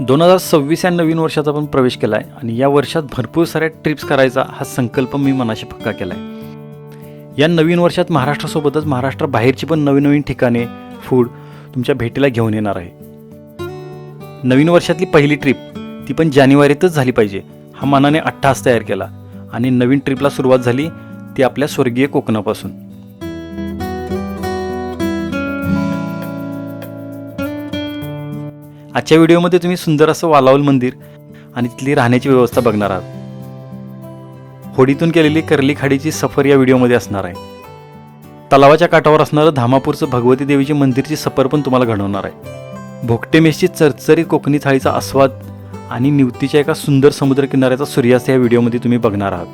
दोन हजार सव्वीस या नवीन वर्षाचा पण प्रवेश केला आहे आणि या वर्षात भरपूर साऱ्या ट्रिप्स करायचा हा संकल्प मी मनाशी पक्का केला आहे या नवीन वर्षात महाराष्ट्रासोबतच महाराष्ट्राबाहेरची पण नवीन नवीन ठिकाणे फूड तुमच्या भेटीला घेऊन येणार आहे. नवीन वर्षातली पहिली ट्रिप ती पण जानेवारीतच झाली पाहिजे हा मनाने अठ्ठास तयार केला आणि नवीन ट्रिपला सुरुवात झाली ती आपल्या स्वर्गीय कोकणापासून. आजच्या व्हिडिओमध्ये तुम्ही सुंदर असं वालावल मंदिर आणि तिथली राहण्याची व्यवस्था बघणार आहात. होडीतून केलेली कर्ली खाडीची सफर या व्हिडिओमध्ये असणार आहे. तलावाच्या काठावर असणारं धामापूरचं भगवती देवीची मंदिरची सफर पण तुम्हाला घडवणार आहे. भोगटे मेसची चरचरीत कोकणी थाळीचा आस्वाद आणि निवतीच्या एका सुंदर समुद्रकिनाऱ्याचा सूर्यास्त या व्हिडिओमध्ये तुम्ही बघणार आहात.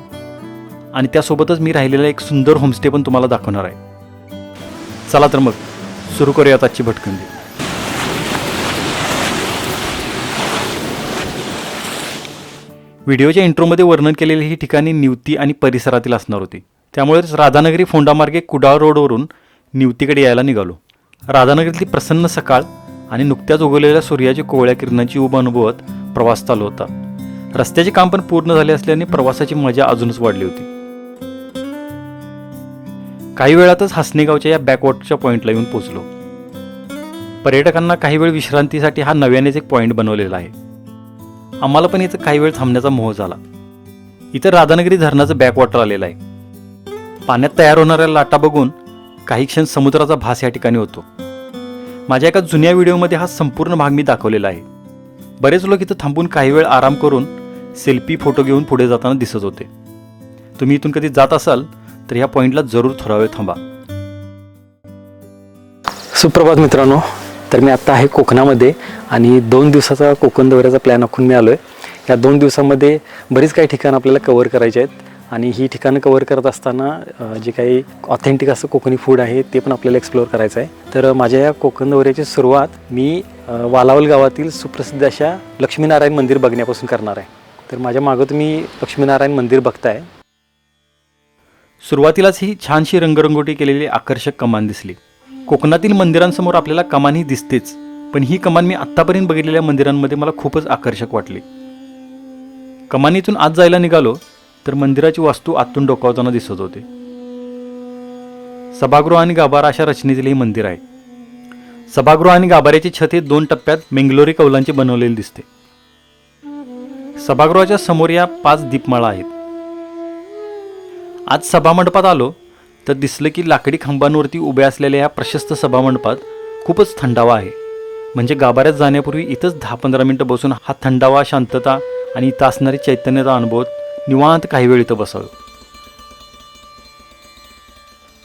आणि त्यासोबतच मी राहिलेला एक सुंदर होमस्टे पण तुम्हाला दाखवणार आहे. चला तर मग सुरू करूयात आजची भटकंती. व्हिडिओच्या इंट्रोमध्ये वर्णन केलेली ही ठिकाणी निवती आणि परिसरातील असणार होती. त्यामुळेच राधानगरी फोंडामार्गे कुडाळ रोडवरून निवतीकडे यायला निघालो. राधानगरीतली प्रसन्न सकाळ आणि नुकत्याच उगवलेल्या सूर्याची कोवळ्या किरणाची उभ अनुभवत प्रवास चालू होता. रस्त्याचे काम पण पूर्ण झाले असल्याने प्रवासाची मजा अजूनच वाढली होती. काही वेळातच हसनेगावच्या या बॅकवॉटरच्या पॉईंटला येऊन पोहोचलो. पर्यटकांना काही वेळ विश्रांतीसाठी हा नव्यानेच एक पॉईंट बनवलेला आहे. आम्हाला पण इथं काही वेळ थांबण्याचा मोह झाला. इथं राधानगरी धरणाचं बॅकवॉटर आलेलं आहे. पाण्यात तयार होणाऱ्या लाटा बघून काही क्षण समुद्राचा भास या ठिकाणी होतो. माझ्या एका जुन्या व्हिडिओमध्ये हा संपूर्ण भाग मी दाखवलेला आहे. बरेच लोक इथं थांबून काही वेळ आराम करून सेल्फी फोटो घेऊन पुढे जाताना दिसत होते. तुम्ही इथून कधी जात असाल तर ह्या पॉईंटला जरूर थोडा वेळ थांबा. सुप्रभात मित्रांनो. तर मी आत्ता आहे कोकणामध्ये आणि दोन दिवसाचा कोकण दौऱ्याचा प्लॅन आखून मी आलो आहे या दोन दिवसामध्ये बरीच काही ठिकाणं आपल्याला कवर करायची आहेत आणि ही ठिकाणं कवर करत असताना जे काही ऑथेंटिक असं कोकणी फूड आहे ते पण आपल्याला एक्सप्लोअर करायचं आहे. तर माझ्या या कोकण दौऱ्याची सुरुवात मी वालावल गावातील सुप्रसिद्ध अशा लक्ष्मीनारायण मंदिर बघण्यापासून करणार आहे. तर माझ्या मागं तुम्ही लक्ष्मीनारायण मंदिर बघताय. सुरुवातीलाच ही छानशी रंगरंगोटी केलेली आकर्षक कमान दिसली. कोकणातील मंदिरांसमोर आपल्याला कमान ही दिसतेच पण ही कमान मी आत्तापर्यंत बघितलेल्या मंदिरांमध्ये मला खूपच आकर्षक वाटली. कमानीतून आत जायला निघालो तर मंदिराची वास्तू आतून डोकावताना दिसत होते. सभागृह आणि गाभारा अशा रचनेतील हे मंदिर आहे. सभागृह आणि गाभाऱ्याचे छत हे दोन टप्प्यात मेंगलोरी कौलांचे बनवलेले दिसते. सभागृहाच्या समोर या पाच दीपमाळा आहेत. आज सभामंडपात आलो तर दिसलं की लाकडी खांबांवरती उभ्या असलेल्या या प्रशस्त सभामंडपात खूपच थंडावा आहे. म्हणजे गाभाऱ्यात जाण्यापूर्वी इथंच दहा पंधरा मिनटं बसून हा थंडावा शांतता आणि इथं असणारी चैतन्यता अनुभवत निवांत काही वेळ इथं बसावं.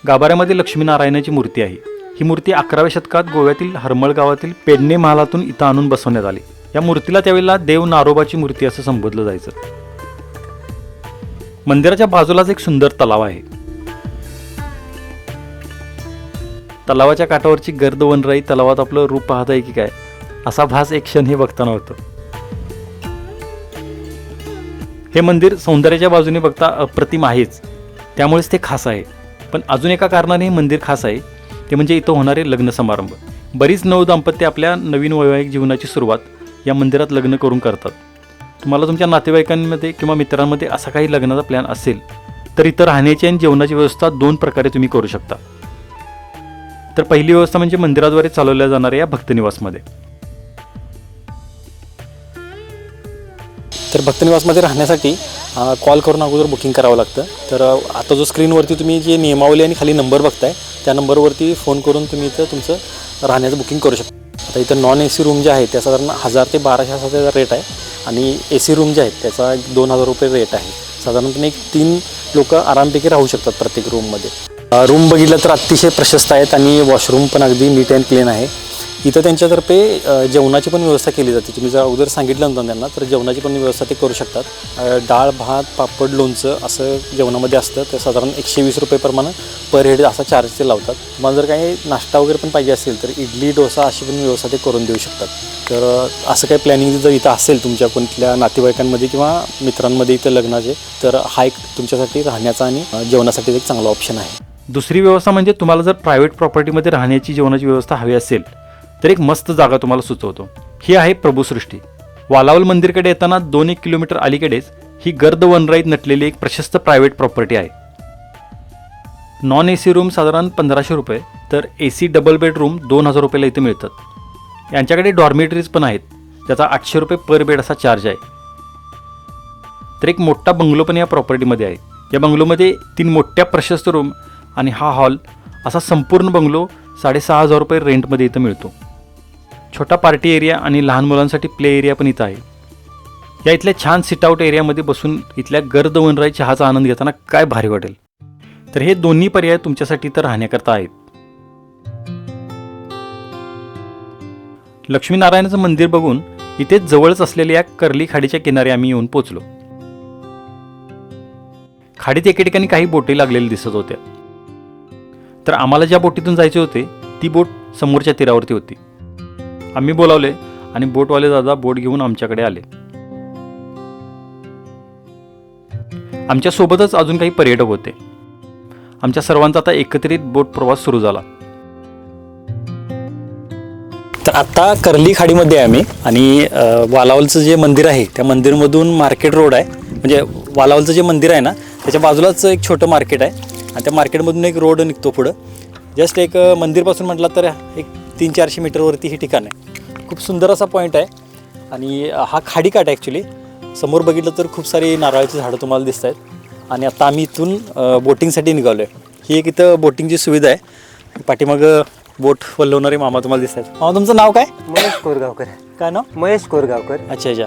गाभाऱ्यामध्ये लक्ष्मीनारायणाची मूर्ती आहे. ही मूर्ती अकराव्या शतकात गोव्यातील हरमळ गावातील पेडणे महालातून इथं आणून बसवण्यात आली. या मूर्तीला त्यावेळेला देव नारोबाची मूर्ती असं संबोधलं जायचं. मंदिराच्या बाजूलाच एक सुंदर तलाव आहे. तलावाच्या काठावरची गर्द वनराई तलावात आपलं रूप पाहत आहे की काय? असा भास एक क्षण हे बघताना होतं. हे मंदिर सौंदर्याच्या बाजूने बघता अप्रतिम आहेच. त्यामुळेच ते खास आहे. पण अजून एका कारणाने हे मंदिर खास आहे. ते म्हणजे इथं होणारे लग्न समारंभ. बरीच नऊ दाम्पत्य आपल्या नवीन वैवाहिक जीवनाची सुरुवात या मंदिरात लग्न करून करतात. तुम्हाला तुमच्या नातेवाईकांमध्ये किंवा मित्रांमध्ये असा काही लग्नाचा प्लॅन असेल तर इथं राहण्याची आणि जेवणाची व्यवस्था दोन प्रकारे तुम्ही करू शकता. तर पहिली व्यवस्था म्हणजे मंदिराद्वारे चालवल्या जाणाऱ्या या भक्तनिवासमध्ये. तर भक्तनिवासमध्ये राहण्यासाठी कॉल करून अगोदर बुकिंग करावं लागतं. तर आता जो स्क्रीनवरती तुम्ही जे नियमावली आणि खाली नंबर बघताय त्या नंबरवरती फोन करून तुम्ही इथं तुमचं राहण्याचं बुकिंग करू शकता. आता इथं नॉन ए सी रूम जे आहे त्या साधारण हजार ते बाराशे असा त्याचा रेट आहे. आणि ए सी रूम जे आहेत त्याचा एक दोन हजार रुपये रेट आहे. साधारणपणे एक तीन लोक आरामपैकी राहू शकतात प्रत्येक रूममध्ये रूम बघितलं तर अतिशय प्रशस्त आहेत आणि वॉशरूम पण अगदी नीट अँड क्लीन आहे. इथं त्यांच्यातर्फे जेवणाची पण व्यवस्था केली जाते. तुम्ही जर अगोदर सांगितलं होतं त्यांना तर जेवणाची पण व्यवस्था ते करू शकतात. डाळ भात पापड लोणचं असं जेवणामध्ये असतं. ते साधारण एकशे वीस रुपये प्रमाणे पर हेड असा चार्ज ते लावतात. तुम्हाला जर काही नाश्ता वगैरे पण पाहिजे असेल तर इडली डोसा अशी पण व्यवस्था ते करून देऊ शकतात. तर असं काही प्लॅनिंग जर इथं असेल तुमच्या कोणत्या नातेवाईकांमध्ये किंवा मित्रांमध्ये इथं लग्नाचे तर हा एक तुमच्यासाठी राहण्याचा आणि जेवणासाठी एक चांगला ऑप्शन आहे. दुसरी व्यवस्था म्हणजे तुम्हाला जर प्रायव्हेट प्रॉपर्टीमध्ये राहण्याची जेवणाची व्यवस्था हवी असेल तर एक मस्त जागा तुम्हाला सुचवतो. ही आहे प्रभूसृष्टी. वालावल मंदिरकडे येताना दोन एक किलोमीटर अलीकडेच ही गर्द वनराईत नटलेली एक प्रशस्त प्रायव्हेट प्रॉपर्टी आहे. नॉन ए सी रूम साधारण पंधराशे रुपये तर ए सी डबल बेडरूम दोन हजार रुपयाला इथे मिळतात. यांच्याकडे डॉर्मेटरीज पण आहेत त्याचा आठशे रुपये पर बेड असा चार्ज आहे. तर एक मोठा बंगलो पण या प्रॉपर्टीमध्ये आहे. या बंगलोमध्ये तीन मोठ्या प्रशस्त रूम आणि हा हॉल असा संपूर्ण बंगलो साडेसहा हजार रुपये रेंटमध्ये इथं मिळतो. छोटा पार्टी एरिया आणि लहान मुलांसाठी प्ले एरिया पण इथं आहे. या इथल्या छान सिटआउट एरियामध्ये बसून इथल्या गर्द वनराई चहाचा आनंद घेताना काय भारी वाटेल. तर हे दोन्ही पर्याय तुमच्यासाठी तर राहण्याकरता आहेत. लक्ष्मीनारायणाचं मंदिर बघून इथेच जवळच असलेल्या या कर्ली खाडीच्या किनारी आम्ही येऊन पोचलो. खाडीत एके ठिकाणी काही बोटी लागलेल्या दिसत होत्या. तर आम्हाला ज्या बोटीतून जायचे होते ती बोट समोरच्या तीरावरती होती. आम्ही बोलावले आणि बोटवाले दादा बोट घेऊन आमच्याकडे आले. आमच्या सोबतच अजून काही पर्यटक होते. आमच्या सर्वांचा आता एकत्रित बोट प्रवास सुरू झाला. तर आता कर्ली खाडीमध्ये आहे आम्ही आणि वालावलचं जे मंदिर आहे त्या मंदिरमधून मार्केट रोड आहे. म्हणजे वालावलचं जे मंदिर आहे ना त्याच्या बाजूलाच एक छोटं मार्केट आहे. आणि त्या मार्केटमधून एक रोड निघतो पुढं. जस्ट एक मंदिरपासून म्हटलं तर एक तीन चारशे मीटरवरती हे ठिकाण आहे. खूप सुंदर असा पॉईंट आहे. आणि हा खाडीकाठ आहे ॲक्च्युली समोर बघितलं तर खूप सारी नारळाची झाडं तुम्हाला दिसत आहेत आणि आता आम्ही इथून बोटिंगसाठी निघालो आहे ही एक इथं बोटिंगची सुविधा आहे. पाठीमागं बोट वल्लवणारे मामा तुम्हाला दिसत आहेत मामा तुमचं नाव काय? महेश कोरगावकर. काय नाव? महेश कोरगावकर. अच्छा अच्छा.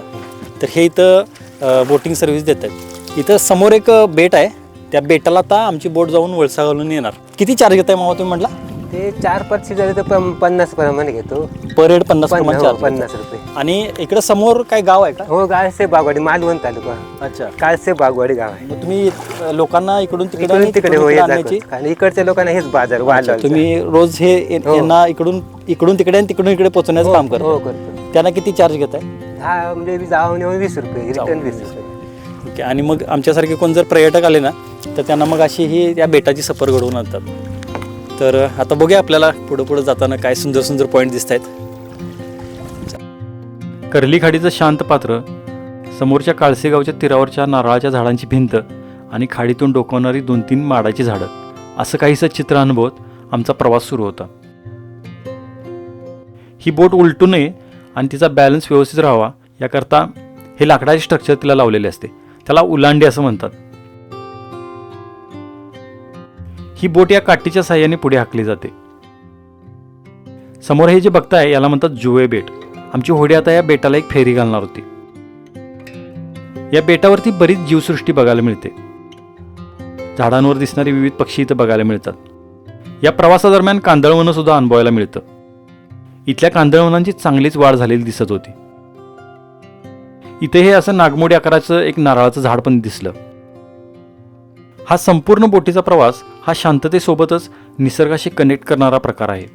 तर हे इथं बोटिंग सर्व्हिस देत आहेत इथं समोर एक बेट आहे. त्या बेटाला आता आमची बोट जाऊन वळसा घालून येणार. किती चार्ज घेत आहे मामा तुम्ही म्हटला? ते चार पाचशे झाले तर पन्नास प्रमाणे घेतो. पर हेड पन्नास प्रमाणे हो, पन्नास रुपये. आणि इकडे समोर काय गाव आहे का? हो गाळसे बागवाडी मालवण तालुका. अच्छा. काळसे बागवाडी गाव आहे. मग तुम्ही अ, लोकांना इकडून तिकडे आणि इकडून तिकडे हो आणण्याची. आणि इकडच्या लोकांना हेच बाजार अच्छा, वाढला तुम्ही रोज हे ये- हो. यांना इकडून इकडून तिकडे आणि तिकडून इकडे पोहोचण्याचं काम हो करतो. करतो त्यांना किती चार्ज घेत आहे दहा म्हणजे जाऊन येऊन वीस रुपये रिटर्न वीस रुपये. ओके आणि मग आमच्यासारखे कोण जर पर्यटक आले ना तर त्यांना मग अशी ही या बेटाची सफर घडवून आणतात. तर आता बघूया आपल्याला पुढं पुढं जाताना काय सुंदर सुंदर पॉईंट दिसत आहेत कर्ली खाडीचं शांत पात्र समोरच्या काळसेगावच्या तीरावरच्या नारळाच्या झाडांची भिंत आणि खाडीतून डोकावणारी दोन तीन माडाची झाडं असं काहीसं चित्र अनुभवत आमचा प्रवास सुरू होता. ही बोट उलटू नये आणि तिचा बॅलन्स व्यवस्थित राहावा याकरता हे लाकडाचे स्ट्रक्चर तिला लावलेले असते. त्याला उलांडी असं म्हणतात. ही बोट या काठीच्या साह्याने पुढे हाकली जाते. समोर हे जे बघताय याला म्हणतात जुवे बेट. आमची होडी आता या बेटाला एक फेरी घालणार होती. या बेटावरती बरीच जीवसृष्टी बघायला मिळते. झाडांवर दिसणारे विविध पक्षी इथं बघायला मिळतात. या प्रवासादरम्यान कांदळवनं सुद्धा अनुभवायला मिळतं. इथल्या कांदळवनांची चांगलीच वाढ झालेली दिसत होती. इथे हे असं नागमोडी आकाराचं एक नारळाचं झाड पण दिसलं. हा संपूर्ण बोटीचा प्रवास हा शांततेसोबतच निसर्गाशी कनेक्ट करणारा प्रकार आहे.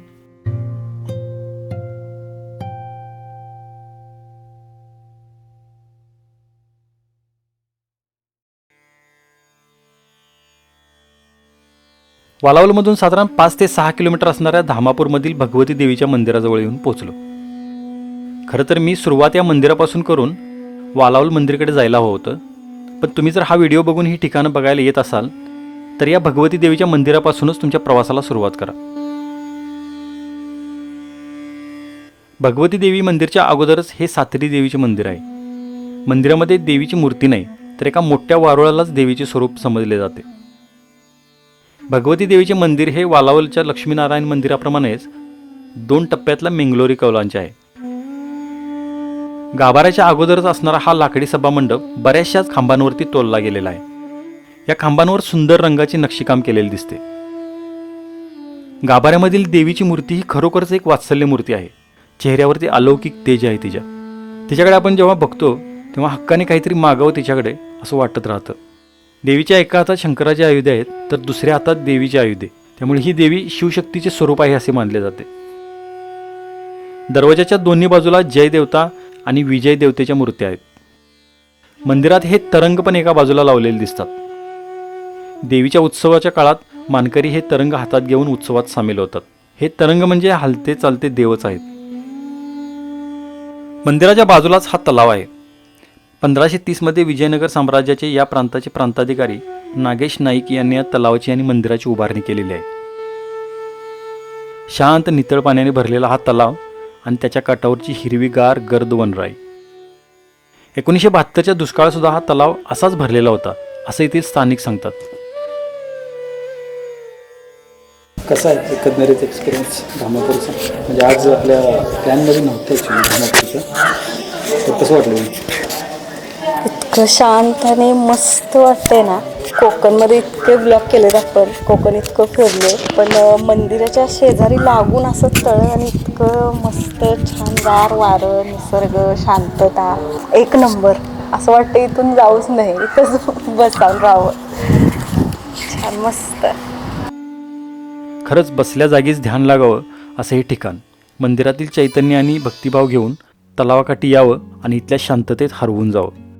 वालावलमधून साधारण पाच ते सहा किलोमीटर असणाऱ्या धामापूरमधील भगवती देवीच्या मंदिराजवळ येऊन पोहोचलो. खरं तर मी सुरुवात या मंदिरापासून करून वालावल मंदिरकडे जायला हवं होतं. पण तुम्ही जर हा व्हिडिओ बघून ही ठिकाणं बघायला येत असाल तर या भगवती देवीच्या मंदिरापासूनच तुमच्या प्रवासाला सुरुवात करा. भगवती देवी मंदिरच्या अगोदरच हे सातरी देवीचे मंदिर आहे. मंदिरामध्ये देवीची मूर्ती नाही तर एका मोठ्या वारुळालाच देवीचे स्वरूप समजले जाते. भगवती देवीचे मंदिर हे वालावलच्या लक्ष्मीनारायण मंदिराप्रमाणेच दोन टप्प्यातला मेंगलोरी कौलांचे आहे. गाभाऱ्याच्या अगोदरच असणारा हा लाकडी सभामंडप बऱ्याचशाच खांबांवरती तोलला गेलेला आहे. या खांबांवर सुंदर रंगाची नक्षीकाम केलेले दिसते. गाभाऱ्यामधील देवीची मूर्ती ही खरोखरच एक वात्सल्य मूर्ती आहे. चेहऱ्यावरती अलौकिक तेज आहे तिच्या. तिच्याकडे आपण जेव्हा बघतो तेव्हा हक्काने काहीतरी मागावं तिच्याकडे असं वाटत राहतं. देवीच्या एका हातात शंकराचे आयुधे आहेत तर दुसऱ्या हातात देवीचे आयुधे. त्यामुळे ही देवी शिवशक्तीचे स्वरूप आहे असे मानले जाते. दरवाजाच्या दोन्ही बाजूला जय देवता आणि विजय देवतेच्या मूर्त्या आहेत. मंदिरात हे तरंग पण एका बाजूला लावलेले दिसतात. देवीच्या उत्सवाच्या काळात मानकरी हे तरंग हातात घेऊन उत्सवात सामील होतात. हे तरंग म्हणजे हलते चालते देवच आहेत. मंदिराच्या बाजूलाच हा तलाव आहे. पंधराशे तीसमध्ये विजयनगर साम्राज्याचे या प्रांताचे प्रांताधिकारी नागेश नाईक यांनी या तलावाची आणि मंदिराची उभारणी केलेली आहे. शांत नितळ पाण्याने भरलेला हा तलाव आणि त्याच्या काठावरची हिरवीगार गर्द वनराई एकोणीसशे बहात्तरच्या दुष्काळसुद्धा हा तलाव असाच भरलेला होता असं येथील स्थानिक सांगतात. कसा आहे एकंदरीत एक्सपिरियन्स धामापूरचा? म्हणजे आज आपल्या प्लॅनमध्ये नव्हतं ॲक्च्युली धामापूरचं. तर कसं वाटलं? इतकं शांत आणि मस्त वाटतंय ना. कोकणमध्ये इतके ब्लॉक केलेत आपण. कोकण इतकं फिरले. पण मंदिराच्या शेजारी लागून असं तळ आणि इतकं मस्त छानदार वारं निसर्ग शांतता. एक नंबर. असं वाटतं इथून जाऊच नाही. इथंच बसावून राहावं. छान मस्त. खरंच बसल्या जागीच ध्यान लागावं असं हे ठिकाण. मंदिरातील चैतन्य आणि भक्तिभाव घेऊन तलावाकाठी यावं आणि इथल्या शांततेत हरवून जावं.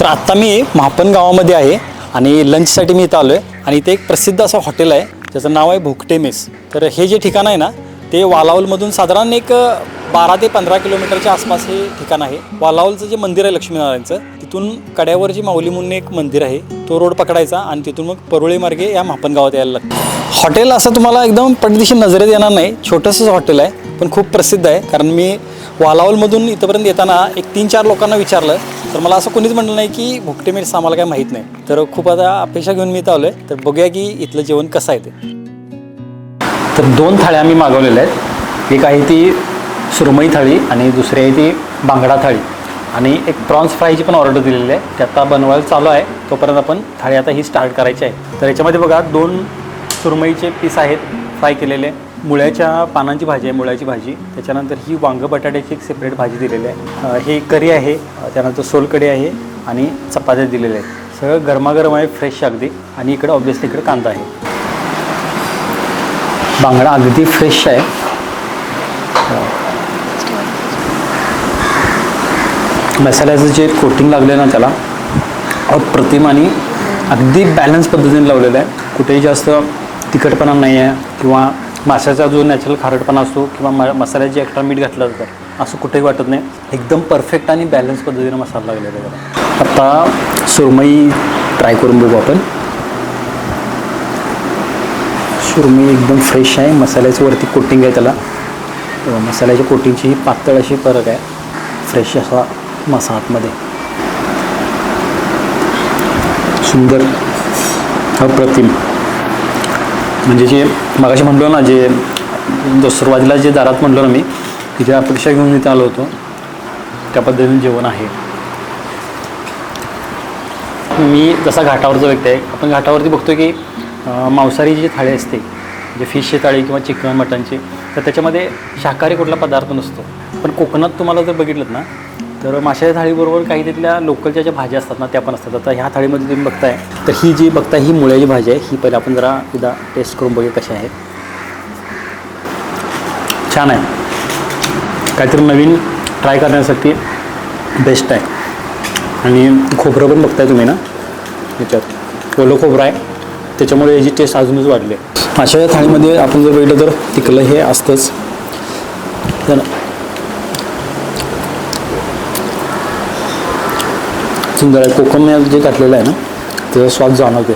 तर आत्ता मी महापन गावामध्ये आहे आणि लंचसाठी मी इथं आलो आहे आणि इथे एक प्रसिद्ध असं हॉटेल आहे ज्याचं नाव आहे भुकटे मेस तर हे जे ठिकाण आहे ना ते वालावलमधून साधारण एक बारा ते पंधरा किलोमीटरच्या आसपास हे ठिकाण आहे. वालावलचं जे मंदिर आहे लक्ष्मीनारायणचं तिथून कड्यावर जी माऊली म्हणून एक मंदिर आहे तो रोड पकडायचा आणि तिथून मग परुळे मार्गे या महापण गावात यायला लागतं. हॉटेल असं तुम्हाला एकदम पटदिशी नजरेत येणार नाही. छोटंसंच हॉटेल आहे पण खूप प्रसिद्ध आहे. कारण मी वालावलमधून इथंपर्यंत येताना एक तीन चार लोकांना विचारलं तर मला असं कोणीच म्हटलं नाही की भुकटे मिरस आम्हाला काय माहीत नाही. तर खूप आता अपेक्षा घेऊन मी इथं आलो आहे तर बघूया की इथलं जेवण कसं आहे ते. तर दोन थाळ्या आम्ही मागवलेल्या आहेत. एक आहे ती सुरमई थाळी आणि दुसरी आहे ती बांगडा थाळी. आणि एक प्रॉन्स फ्रायची पण ऑर्डर दिलेली आहे. ते आता बनवायला चालू आहे. तोपर्यंत आपण थाळी आता ही स्टार्ट करायची आहे. तर याच्यामध्ये बघा दोन सुरमईचे पीस आहेत फ्राय केलेले. मुळ्याच्या पानांची भाजी आहे मुळ्याची भाजी. त्याच्यानंतर ही वांग बटाट्याची एक सेपरेट भाजी दिलेली आहे. हे करी आहे त्यानंतर सोलकढी आहे आणि चपात्या दिलेल्या आहेत. सगळं गरमागरम आहे फ्रेश अगदी. आणि इकडं ऑब्विसली इकडे कांदा आहे. बांगडा अगदी फ्रेश आहे. मसाल्याचं जे कोटिंग लागलं आहे ना त्याला अप्रतिम आणि अगदी बॅलन्स पद्धतीने लावलेलं आहे. कुठेही जास्त तिखटपणा नाही आहे किंवा माशाचा जो नॅचरल खारटपणा असतो किंवा म मसाल्यात जे एक्स्ट्रा मीठ घातलं जातं असं कुठेही वाटत नाही. एकदम परफेक्ट आणि बॅलन्स पद्धतीने मसाला लागलेला आहे त्याला आता सुरमई ट्राय करून बघू आपण. सुरमई एकदम फ्रेश आहे. मसाल्याचं वरती कोटिंग आहे त्याला. मसाल्याच्या कोटिंगची ही पातळ अशी फरक आहे. फ्रेश असा मसा आतमध्ये. सुंदर अप्रतिम. म्हणजे जे मगाशी म्हणलो ना जे जो सुरुवातीला जे दारात म्हणलो ना मी की ज्या अपेक्षा घेऊन इथे आलो होतो त्या पद्धतीने जेवण आहे. मी जसा घाटावरचा व्यक्ती आहे आपण घाटावरती बघतो की मांसाहारी जी थाळी असते म्हणजे फिशची थाळी किंवा चिकन मटनची तर त्याच्यामध्ये शाकाहारी कुठला पदार्थ नसतो. पण कोकणात तुम्हाला जर बघितलं ना तर माशाच्या थाळीबरोबर काही तिथल्या लोकलच्या ज्या भाज्या असतात ना त्या पण असतात. आता ह्या थाळीमध्ये तुम्ही बघताय तर ही जी बघताय ही मुळ्याची भाजी आहे. ही पहिले आपण जरा एकदा टेस्ट करून बघूया कशी आहे. छान आहे. काहीतरी नवीन ट्राय करण्यासाठी बेस्ट आहे. आणि खोबरं पण बघताय तुम्ही ना? याच्यात. ओलं खोबरं आहे. त्याच्यामुळे याची टेस्ट अजूनच वाढली आहे. अशा थाळीमध्ये आपण जर बघितलं तर तिकलं हे असतंच. तर सुंदर आहे. कोकम जे घातलेलं आहे ना त्याचा स्वाद जाणवते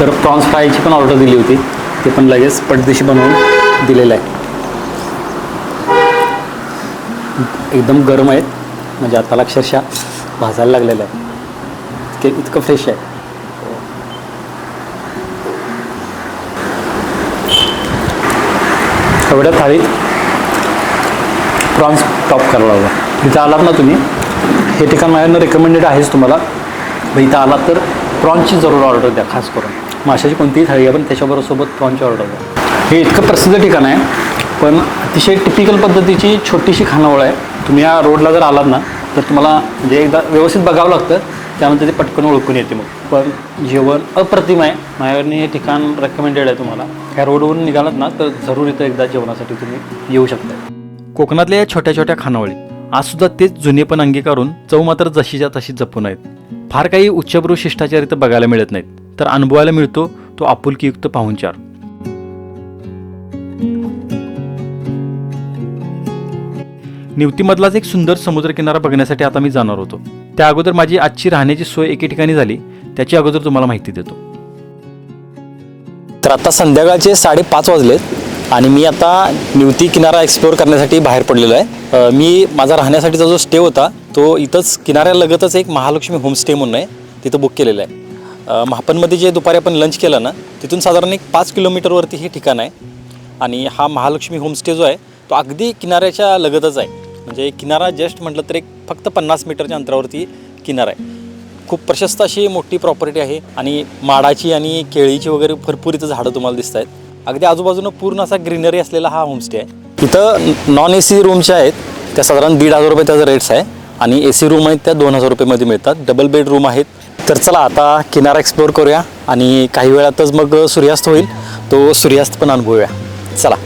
तर प्रॉन्स फ्रायची पण ऑर्डर दिली होती. ते पण लगेच पटदिशी बनवून दिलेलं आहे. एकदम गरम आहेत. म्हणजे आता अक्षरशः भाजायला लागलेलं आहे. ते इतकं फ्रेश आहे. एवढ्या थाळीत प्रॉन्स टॉप करायला हवं तिथं आलात ना तुम्ही? हे ठिकाण माझ्यानं रेकमेंडेड आहेच तुम्हाला. मग इथं आलात तर प्रॉन्सची जरूर ऑर्डर द्या खास करून. माशाची कोणतीही थाळी आहे पण त्याच्याबरोबर सोबत प्रॉन्सची ऑर्डर द्या. हे इतकं प्रसिद्ध ठिकाण आहे पण अतिशय टिपिकल पद्धतीची छोटीशी खानावळ आहे. तुम्ही या रोडला जर आलात ना तर तुम्हाला म्हणजे एकदा व्यवस्थित बघावं लागतं त्यानंतर ते पटकन ओळखून येते मग. पण जेवण अप्रतिम आहे. माझ्याकडनं हे ठिकाण रेकमेंडेड आहे तुम्हाला. ह्या रोडवरून निघालात ना तर जरूर इथं एकदा जेवणासाठी तुम्ही येऊ शकता. कोकणातल्या या छोट्या छोट्या खानावळी आजसुद्धा तेच तेच जुनेपण अंगीकारून चव मात्र जशीच्या तशी जपून आहेत. फार काही उच्चभ्रू शिष्टाचार इथं बघायला मिळत नाहीत. तर अनुभवायला मिळतो तो आपुलकीयुक्त पाहुणचार. निवतीमधलाच एक सुंदर समुद्रकिनारा बघण्यासाठी आता मी जाणार होतो. त्या अगोदर माझी आजची राहण्याची सोय एके ठिकाणी झाली. त्याची अगोदर तुम्हाला माहिती देतो. तर आता संध्याकाळचे साडेपाच वाजलेत आणि मी आता निवती किनारा एक्सप्लोअर करण्यासाठी बाहेर पडलेलो आहे. मी माझा राहण्यासाठीचा जो स्टे होता तो इथंच किनाऱ्यालगतच एक महालक्ष्मी होमस्टे म्हणून आहे. तिथं बुक केलेलं आहे. अ, महापनमध्ये जे दुपारी आपण लंच केलं ना तिथून साधारण एक पाच किलोमीटरवरती हे ठिकाण आहे. आणि हा महालक्ष्मी होमस्टे जो आहे तो अगदी किनाऱ्याच्या लगतच आहे. म्हणजे किनारा जस्ट म्हटलं तर एक फक्त पन्नास मीटरच्या अंतरावरती किनारा आहे. खूप प्रशस्त अशी मोठी प्रॉपर्टी आहे आणि माडाची आणि केळीची वगैरे भरपूर इथं झाडं तुम्हाला दिसत आहेत. अगदी आजूबाजूनं पूर्ण असा ग्रीनरी असलेला हा होमस्टे आहे. इथं नॉन ए सी रूमच्या आहेत त्या साधारण दीड हजार रुपये त्याचा रेट्स आहे आणि ए सी रूम आहेत त्या दोन हजार रुपयेमध्ये मिळतात. डबल बेड रूम आहेत. तर चला आता किनारा एक्सप्लोअर करूया आणि काही वेळातच मग सूर्यास्त होईल. तो सूर्यास्त पण अनुभवूया. चला.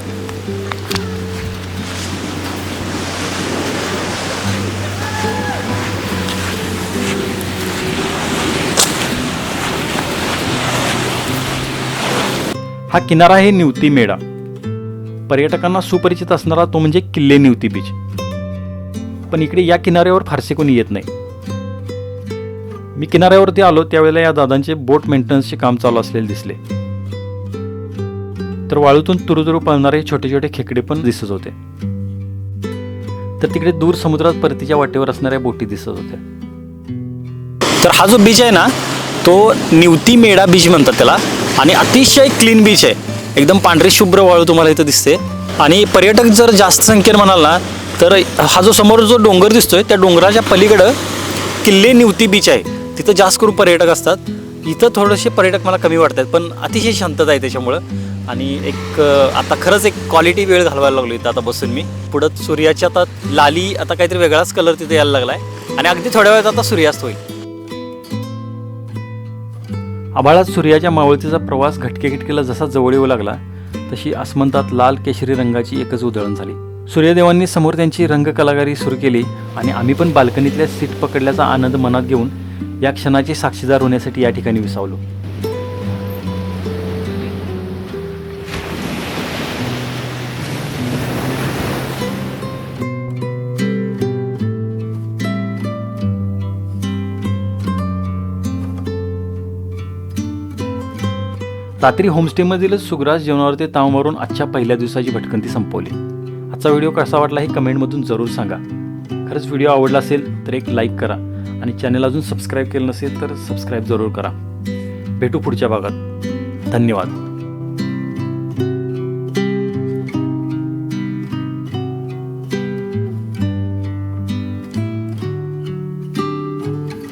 हा किनारा आहे निवती मेळा. पर्यटकांना सुपरिचित असणारा तो म्हणजे किल्ले निवती बीच पण इकडे या किनाऱ्यावर फारसे कोणी येत नाही. मी किनाऱ्यावरती आलो त्यावेळेला या दादांचे बोट मेंटेनन्सचे काम चालू असलेले दिसले. तर वाळूतून तुरुतुरू पळणारे छोटे छोटे खेकडे पण दिसत होते. तर तिकडे दूर समुद्रात परतीच्या वाटेवर असणाऱ्या बोटी दिसत होत्या. तर हा जो बीच आहे ना तो निवती मेढा बीच म्हणतात त्याला. आणि अतिशय क्लीन बीच आहे. एकदम पांढरी शुभ्र वाळू तुम्हाला इथं दिसते. आणि पर्यटक जर जास्त संख्येने म्हणाल ना तर हा जो समोर जो डोंगर दिसतोय त्या डोंगराच्या पलीकडं किल्ले निवती बीच आहे. तिथं जास्त करून पर्यटक असतात. इथं थोडेसे पर्यटक मला कमी वाटत आहेत पण अतिशय शांतता आहे त्याच्यामुळं. आणि एक आता खरंच एक क्वालिटी वेळ घालवायला लागलो इथं आता बसून मी. पुढं सूर्याची आता लाली आता काहीतरी वेगळाच कलर तिथे यायला लागला आहे आणि अगदी थोड्या वेळात आता सूर्यास्त होईल. आभाळात सूर्याच्या मावळतीचा प्रवास घटके घटकेला जसा जवळ येऊ लागला तशी आसमंतात लाल केशरी रंगाची एकच उधळण झाली. सूर्यदेवांनी समोर त्यांची रंगकलाकारी सुरू केली आणि आम्ही पण बाल्कनीतल्या सीट पकडल्याचा आनंद मनात घेऊन या क्षणाची साक्षीदार होण्यासाठी या ठिकाणी विसावलो. रात्री होमस्टेमधीलच सुग्रास जेवणावरती ताव मारून आजच्या पहिल्या दिवसाची भटकंती संपवली. आजचा व्हिडिओ कसा वाटला हे कमेंटमधून जरूर सांगा. खरंच व्हिडिओ आवडला असेल तर एक लाईक करा आणि चॅनल अजून सबस्क्राईब केलं नसेल तर सबस्क्राईब जरूर करा. भेटू पुढच्या भागात. धन्यवाद.